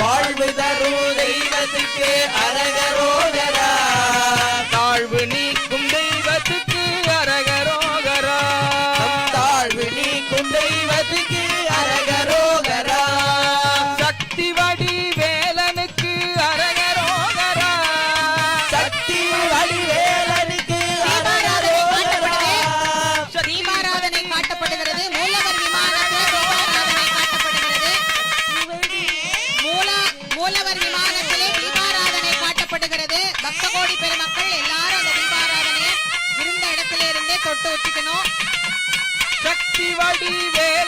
வாழ்வு தரும் தெய்வத்துக்கு அரகரோதரா. தாழ்வு வடிவேல்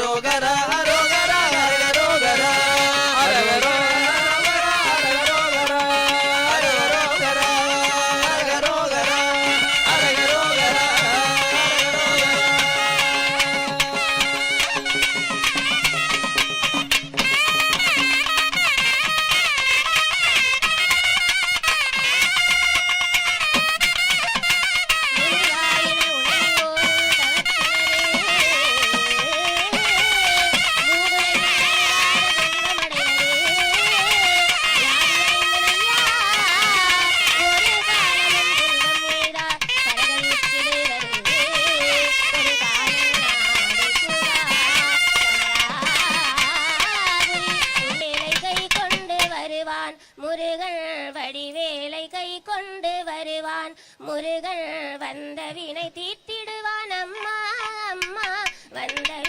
quiero வருவான். முருகன் வடிவேலை கை கொண்டு வருவான். முருகன் வந்த வினை தீர்த்திடுவான் அம்மா அம்மா வந்த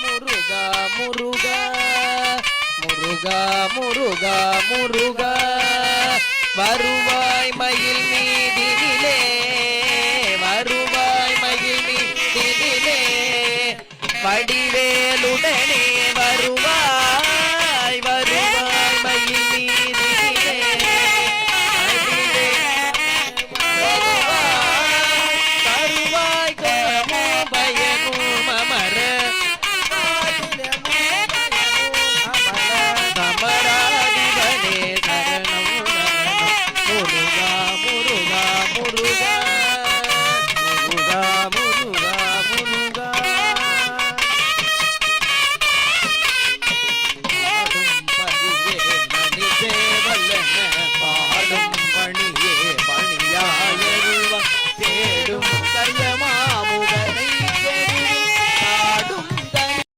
முருகா முருகா. முருகா முருகா முருகா. வருவாய் மயில் மீதினிலே. வருவாய் மயில் மீதினிலே. படி